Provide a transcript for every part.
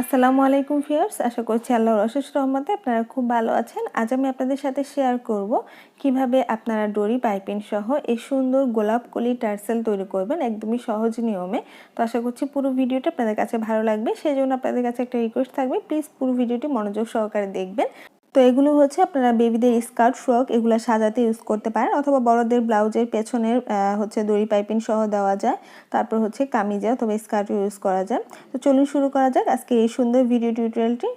আসসালামু আলাইকুম ফিয়ার্স আশা করছি আল্লাহর অশেষ রহমতে আপনারা খুব ভালো আছেন। আজ আমি আপনাদের সাথে শেয়ার করব কীভাবে আপনারা ডরি পাইপিং সহ এই সুন্দর গোলাপ কলি টার্সেল তৈরি করবেন একদমই সহজ নিয়মে। তো আশা করছি পুরো ভিডিওটা আপনাদের কাছে ভালো লাগবে সেই জন্য আপনাদের কাছে একটা রিকোয়েস্ট থাকবে প্লিজ পুরো ভিডিওটি মনোযোগ সহকারে দেখবেন। তো এগুলো হচ্ছে আপনারা বেবিদের স্কার্ট ফ্রক এগুলো সাজাতে ইউজ করতে পারেন অথবা বড়দের ব্লাউজের পেছনের হচ্ছে দড়ি পাইপিং সহ দেওয়া যায়। তারপর হচ্ছে কামিজে অথবা স্কার্ট ইউজ করা যায়। তো চলুন শুরু করা যাক আজকে এই সুন্দর ভিডিও টিউটোরিয়ালটি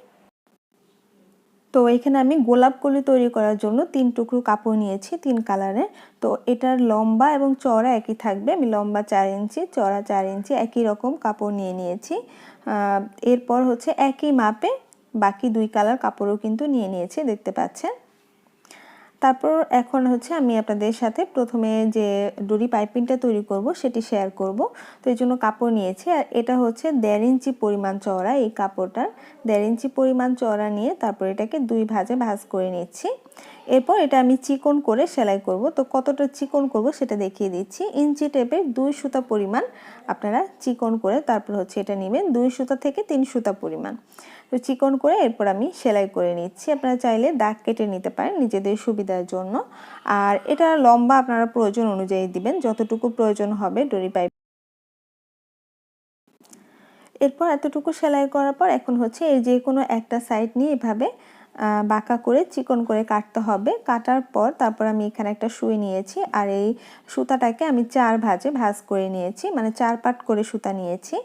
তো এখানে আমি গোলাপ কলি তৈরি করার জন্য তিন টুকরো কাপড় নিয়েছি, তিন কালারের। তো এটার লম্বা এবং চড়া একই থাকবে। আমি লম্বা চার ইঞ্চি চড়া চার ইঞ্চি একই রকম কাপড় নিয়ে নিয়েছি। এরপর হচ্ছে একই মাপে বাকি দুই কালার কাপড়ও কিন্তু নিয়ে নিয়েছি, দেখতে পাচ্ছেন। তারপর এখন হচ্ছে আমি আপনাদের সাথে প্রথমে যে ডরি পাইপিংটা তৈরি করব, সেটি শেয়ার করব। তো এই জন্য কাপড় নিয়েছি, আর এটা হচ্ছে দেড় ইঞ্চি পরিমাণ চওড়া এই কাপড়টার। দেড় ইঞ্চি পরিমাণ চওড়া নিয়ে তারপর এটাকে দুই ভাজে ভাজ করে নিচ্ছি। এরপর এটা আমি চিকন করে সেলাই করব। তো কতটা চিকন করব সেটা দেখিয়ে দিচ্ছি। ইঞ্চি টেপের দুই সুতা পরিমাণ আপনারা চিকন করে তারপর হচ্ছে এটা নেবেন, দুই সুতা থেকে তিন সুতা পরিমাণ। তো চিকন করে এরপর আমি সেলাই করে নিচ্ছি। আপনারা চাইলে দাগ কেটে নিতে পারেন নিজেদের সুবিধার জন্য। আর এটা লম্বা আপনারা প্রয়োজন অনুযায়ী দিবেন, যতটুকু প্রয়োজন হবে ডরি পাইপ। এরপর এতটুকু সেলাই করার পর এখন হচ্ছে এই যে কোনো একটা সাইড নিয়ে এভাবে বাঁকা করে চিকন করে কাটতে হবে। কাটার পর তারপর আমি এখানে একটা সুই নিয়েছি আর এই সুতাটাকে আমি চার ভাজে ভাজ করে নিয়েছি মানে চার পাট করে সুতা নিয়েছি।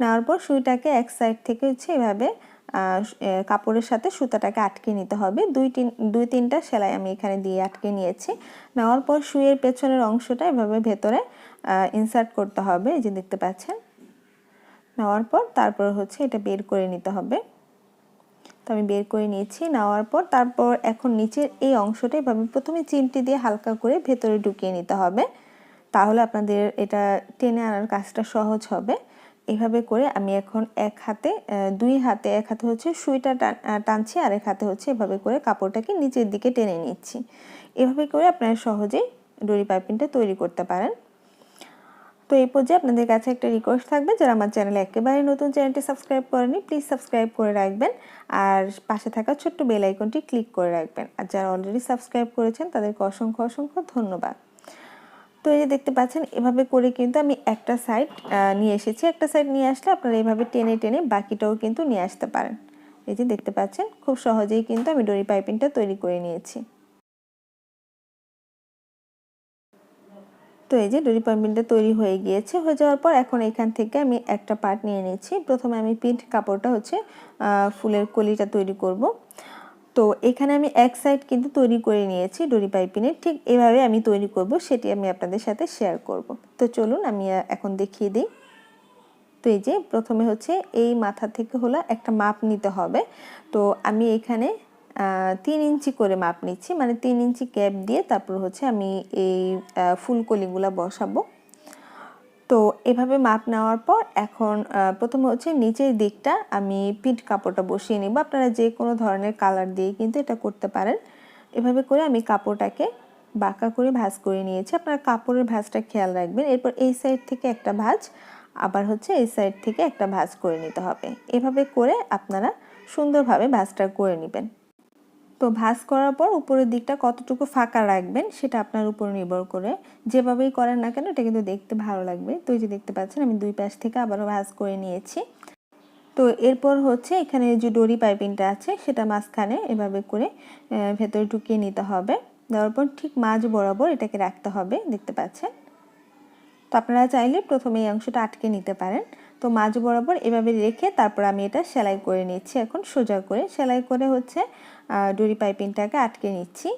নেওয়ার পর সুইটাকে এক সাইড থেকে হচ্ছে এভাবে কাপড়ের সাথে সুতাটাকে আটকে নিতে হবে। দুই তিন, দুই তিনটা সেলাই আমি এখানে দিয়ে আটকে নিয়েছি। নেওয়ার পর শুয়ের পেছনের অংশটা এভাবে ভেতরে ইনসার্ট করতে হবে, এই যে দেখতে পাচ্ছেন। নেওয়ার পর তারপর হচ্ছে এটা বের করে নিতে হবে। তো আমি বের করে নিয়েছি। নেওয়ার পর তারপর এখন নিচের এই অংশটা এভাবে প্রথমে চিমটি দিয়ে হালকা করে ভেতরে ঢুকিয়ে নিতে হবে। তাহলে আপনাদের এটা টেনে আনার কাজটা সহজ হবে। এভাবে করে আমি এখন এক হাতে দুই হাতে, এক হাতে হচ্ছে সুইটা টানছি, আর এক হাতে হচ্ছে এভাবে করে কাপড়টাকে নিচের দিকে টেনে নিচ্ছি। এভাবে করে আপনারা সহজেই ডরি পাইপিংটা তৈরি করতে পারেন। তো এই পর্যায়ে আপনাদের কাছে একটা রিকোয়েস্ট থাকবে, যারা আমার চ্যানেলে একেবারে নতুন চ্যানেলটি সাবস্ক্রাইব করেনি প্লিজ সাবস্ক্রাইব করে রাখবেন। আর পাশে থাকা ছোট্ট বেল আইকনটি ক্লিক করে রাখবেন। আর যারা অলরেডি সাবস্ক্রাইব করেছেন, তাদেরকে অসংখ্য অসংখ্য ধন্যবাদ। তো এই যে দেখতে পাচ্ছেন, এভাবে করে কিন্তু আমি একটা সাইড নিয়ে এসেছি। একটা সাইড নিয়ে আসলে আপনারা এভাবে টেনে টেনে বাকিটাও কিন্তু নিয়ে আসতে পারেন। এই যে দেখতে পাচ্ছেন, খুব সহজেই কিন্তু আমি ডরি পাইপিংটা তৈরি করে নিয়েছি। তো এই যে ডরি পাইপিংটা তৈরি হয়ে গিয়েছে, হয়ে যাওয়ার পর এখন এখান থেকে আমি একটা পার্ট নিয়ে নিচ্ছি। প্রথমে আমি পিঠ কাপড়টা হচ্ছে ফুলের কলিটা তৈরি করব। তো এখানে আমি এক সাইড কিন্তু তৈরি করে নিয়েছি ডরি পাইপিনের। ঠিক এভাবে আমি তৈরি করব, সেটি আমি আপনাদের সাথে শেয়ার করব। তো চলুন আমি এখন দেখিয়ে দিই। তো এই যে প্রথমে হচ্ছে এই মাথা থেকে হলো একটা মাপ নিতে হবে। তো আমি এখানে তিন ইঞ্চি করে মাপ নিচ্ছি। মানে তিন ইঞ্চি ক্যাপ দিয়ে তারপর হচ্ছে আমি এই ফুলকলিগুলো বসাবো। তো এভাবে মাপ নেওয়ার পর এখন প্রথমে হচ্ছে নিচের দিকটা আমি পিঠ কাপড়টা বসিয়ে নিব। আপনারা যে কোনো ধরনের কালার দিয়ে কিন্তু এটা করতে পারেন। এভাবে করে আমি কাপড়টাকে বাঁকা করে ভাঁজ করে নিয়েছি। আপনারা কাপড়ের ভাঁজটা খেয়াল রাখবেন। এরপর এই সাইড থেকে একটা ভাঁজ, আবার হচ্ছে এই সাইড থেকে একটা ভাঁজ করে নিতে হবে। এভাবে করে আপনারা সুন্দরভাবে ভাঁজটা করে নেবেন। তো ভাজ করার পর উপরের দিকটা কতটুকু ফাঁকা রাখবেন সেটা আপনার উপর নির্ভর করে। যেভাবেই করেন না কেন, এটা কিন্তু দেখতে ভালো লাগবে। তো এই যে দেখতে পাচ্ছেন, আমি দুই পাশ থেকে আবারও ভাজ করে নিয়েছি। তো এরপর হচ্ছে এখানে যে ডরি পাইপিংটা আছে, সেটা মাঝখানে এভাবে করে ভেতরে ঢুকিয়ে নিতে হবে। দেওয়ার পর ঠিক মাঝ বরাবর এটাকে রাখতে হবে, দেখতে পাচ্ছেন। তো আপনারা চাইলে প্রথমে এই অংশটা আটকে নিতে পারেন। তো মাঝ বরাবর এভাবে রেখে তারপর আমি এটা সেলাই করে নিচ্ছি। এখন সোজা করে সেলাই করে হচ্ছে ডুরি পাইপিংটাকে আটকে নিচ্ছি।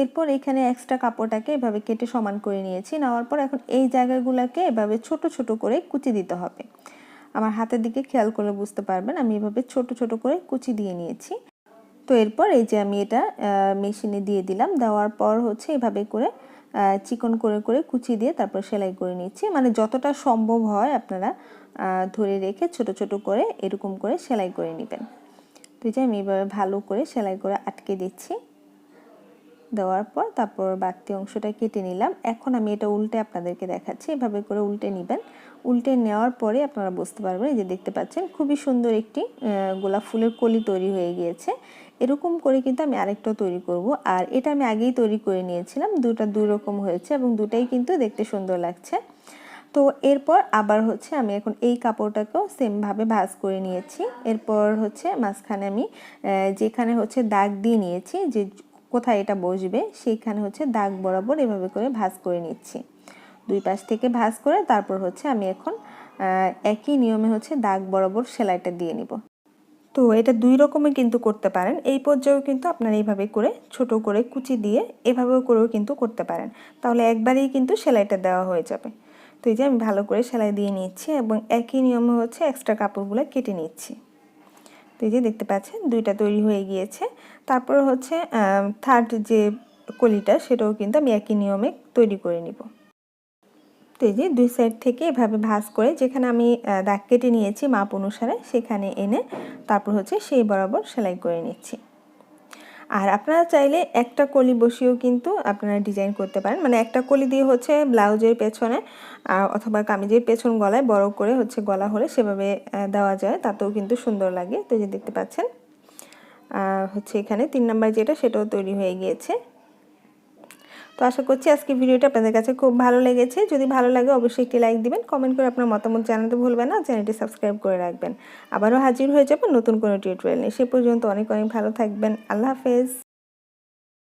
এরপর এখানে এক্সট্রা কাপড়টাকে এভাবে কেটে সমান করে নিয়েছি। নেওয়ার পর এখন এই জায়গাগুলোকে এভাবে ছোট ছোট করে কুচি দিতে হবে। আমার হাতের দিকে খেয়াল করলে বুঝতে পারবেন, আমি এভাবে ছোট ছোট করে কুচি দিয়ে নিয়েছি। তো এরপর এই যে আমি এটা মেশিনে দিয়ে দিলাম। দেওয়ার পর হচ্ছে এভাবে করে চিকন করে করে কুচি দিয়ে তারপর সেলাই করে নিচ্ছি। মানে যতটা সম্ভব হয় আপনারা ধরে রেখে ছোট ছোট করে এরকম করে সেলাই করে নেবেন। তো যে আমি এভাবে ভালো করে সেলাই করে আটকে দিচ্ছি। দেওয়ার পর তারপর বাড়তি অংশটা কেটে নিলাম। এখন আমি এটা উল্টে আপনাদেরকে দেখাচ্ছি। এভাবে করে উল্টে নেবেন। উল্টে নেওয়ার পরে আপনারা বুঝতে পারবেন, এই যে দেখতে পাচ্ছেন, খুবই সুন্দর একটি গোলাপ ফুলের কলি তৈরি হয়ে গিয়েছে। এরকম করে কিন্তু আমি আরেকটা তৈরি করব। আর এটা আমি আগেই তৈরি করে নিয়েছিলাম। দুটা দুই রকম হয়েছে এবং দুটাই কিন্তু দেখতে সুন্দর লাগছে। তো এরপর আবার হচ্ছে আমি এখন এই কাপড়টাকেও সেমভাবে ভাঁজ করে নিয়েছি। এরপর হচ্ছে মাঝখানে আমি যেখানে হচ্ছে দাগ দিয়ে নিয়েছি, যে কোথায় এটা বসবে, সেইখানে হচ্ছে দাগ বরাবর এভাবে করে ভাঁজ করে নিচ্ছি। দুই পাশ থেকে ভাঁজ করে তারপর হচ্ছে আমি এখন একই নিয়মে হচ্ছে দাগ বরাবর সেলাইটা দিয়ে নিব। তো এটা দুই রকমে কিন্তু করতে পারেন। এই পর্যায়েও কিন্তু আপনারা এইভাবে করে ছোট করে কুচি দিয়ে এভাবেও করেও কিন্তু করতে পারেন। তাহলে একবারেই কিন্তু সেলাইটা দেওয়া হয়ে যাবে। তো এই যে আমি ভালো করে সেলাই দিয়ে নিচ্ছি এবং একই নিয়মে হচ্ছে এক্সট্রা কাপড়গুলো কেটে নিচ্ছি। তো এই যে দেখতে পাচ্ছেন, দুইটা তৈরি হয়ে গিয়েছে। তারপর হচ্ছে থার্ড যে কলিটা, সেটাও কিন্তু আমি একই নিয়মে তৈরি করে নিব। তো যে দুই সাইড থেকে এভাবে ভাঁজ করে যেখানে আমি দাগ কেটে নিয়েছি মাপ অনুসারে সেখানে এনে তারপর হচ্ছে সেই বরাবর সেলাই করে নিচ্ছি। আর আপনারা চাইলে একটা কলি বসিয়েও কিন্তু আপনারা ডিজাইন করতে পারেন। মানে একটা কলি দিয়ে হচ্ছে ব্লাউজের পেছনে অথবা কামিজের পেছন গলায় বড় করে হচ্ছে গলা হলে সেভাবে দেওয়া যায়। তাতেও কিন্তু সুন্দর লাগে। তো যে দেখতে পাচ্ছেন হচ্ছে এখানে তিন নাম্বার যেটা সেটাও তৈরি হয়ে গিয়েছে। তো আশা করছি আজকে ভিডিওটা আপনাদের কাছে খুব ভালো লেগেছে। যদি ভালো লাগে অবশ্যই একটি লাইক দিবেন কমেন্ট করে আপনার মতামত জানাতে ভুলবেন না, চ্যানেলটি সাবস্ক্রাইব করে রাখবেন। আবারও হাজির হয়ে যাবেন নতুন কোনো টিউটোরিয়াল নিয়ে। সে পর্যন্ত অনেক অনেক ভালো থাকবেন। আল্লাহ হাফেজ।